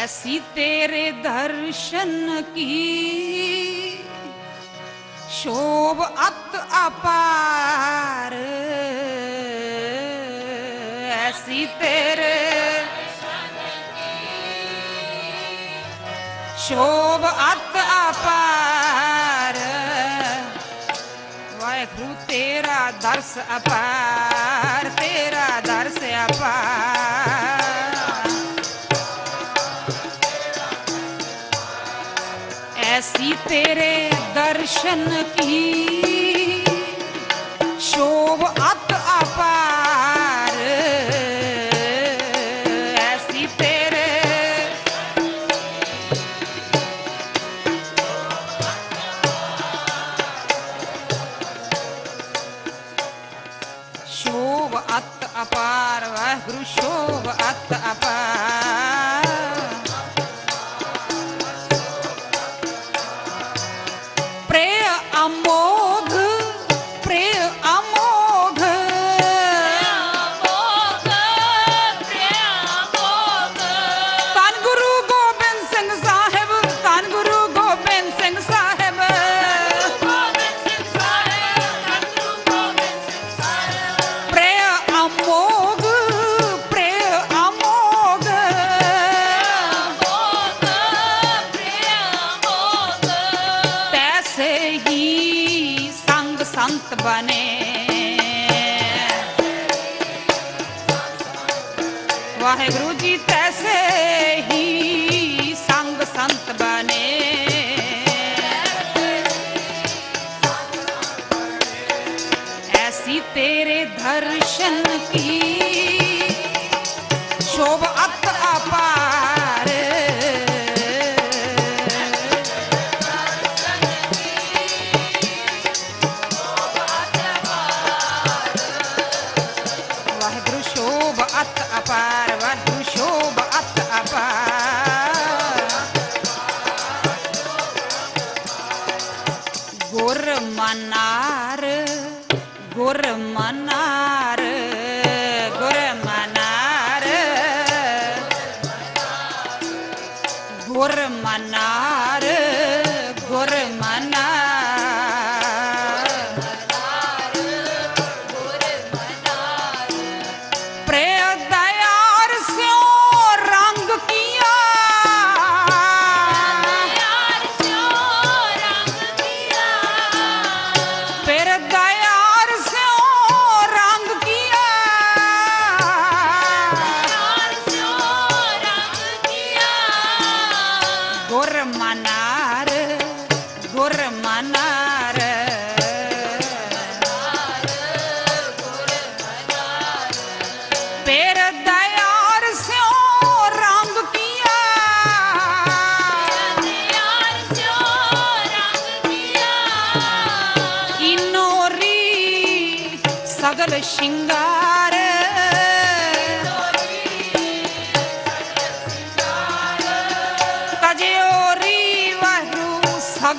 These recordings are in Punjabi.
ਐਸੀ ਤੇਰੇ ਦਰਸ਼ਨ ਕੀ ਸ਼ੋਭ ਅਤ ਅਪਾਰ ਐਸੀ ਤੇਰੇ ਸ਼ੋਭ ਅਤ ਅਪਾਰ ਵਾਹਿਗੁਰੂ ਤੇਰਾ ਦਰਸ ਅਪਾਰ ਤੇਰਾ ਦਰਸ ਅਪਾਰ ਅਸੀਂ ਤੇਰੇ ਦਰਸ਼ਨ ਕੀ? ਵਾਹਿਗੁਰੂ ਜੀ ਤੈਸੇ ਹੀ। ਮਨਾਰ ਗੁਰ ਮਨਾਰ।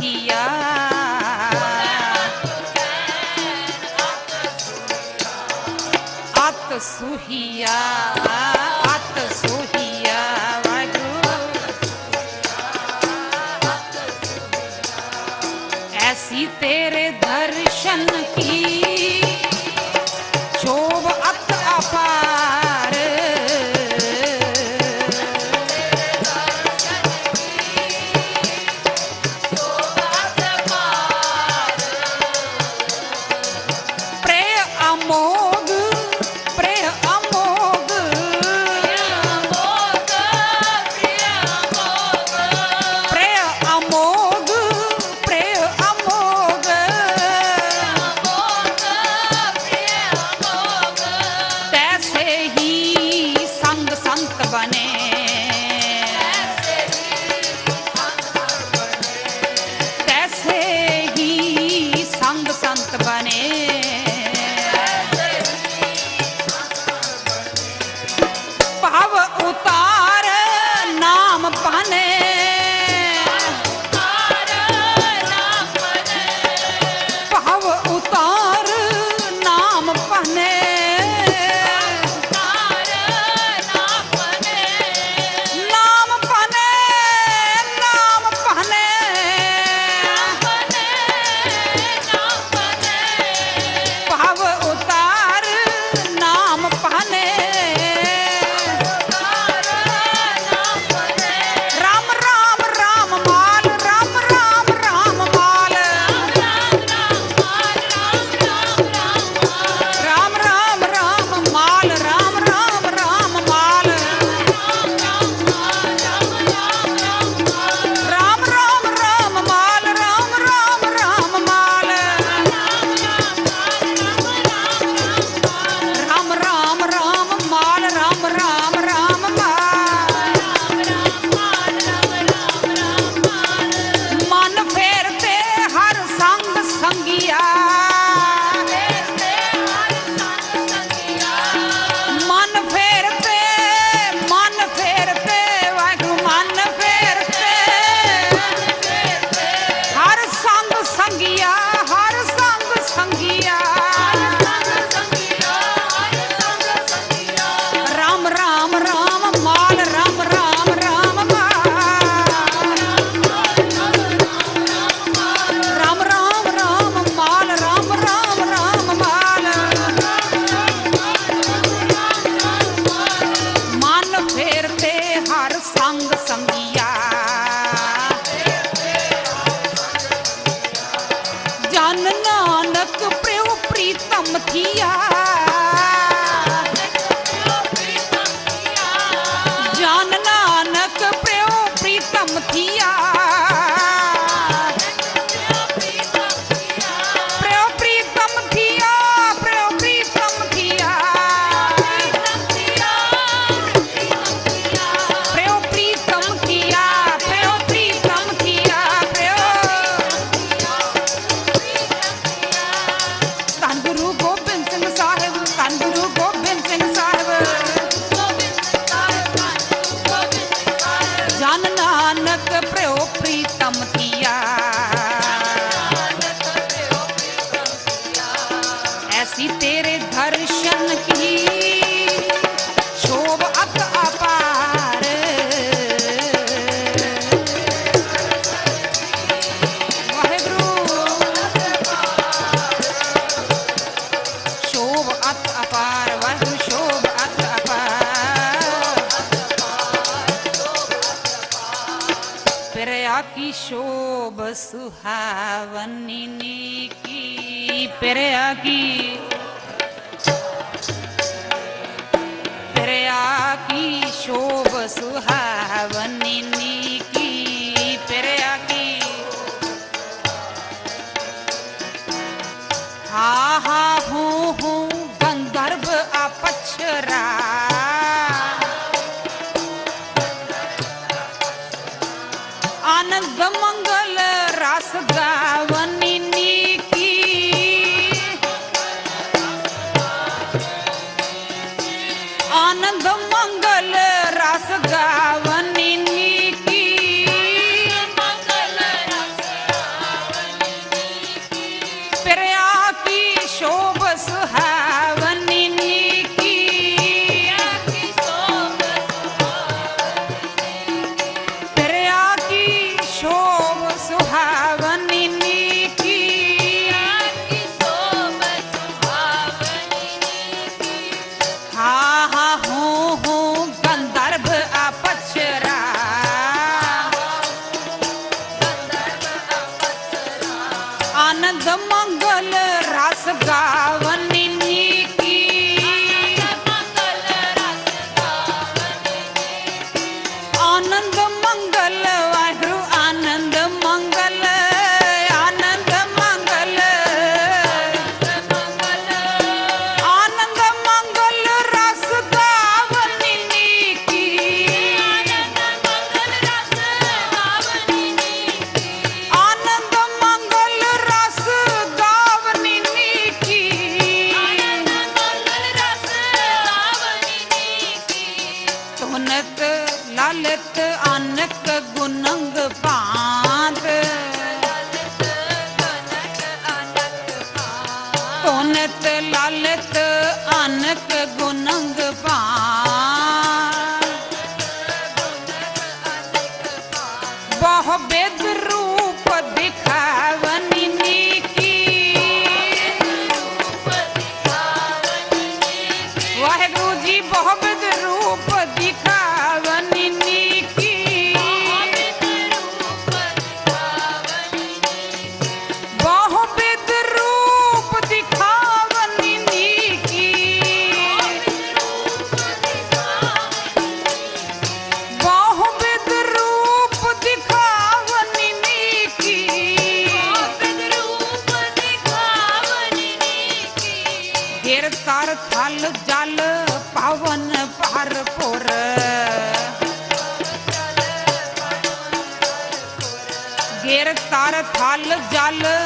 ਕੀਆ। ਅਤ ਸੁਹੀਆ ਅਤ ਤੇਰੇ ਦਰਸ਼ਨ ਕੀ? ਸ਼ੋਭ ਅਤ ਆਪਾ प्रियो प्रीतम ਪਿਰਿਆ ਕੀ? ਪਿਰਿਆ ਕੀ ਸ਼ੋਭ ਸੁਹਾਵਨੀ जी बहुत ਤੀਰ ਤਰ ਥਲ ਜਲ।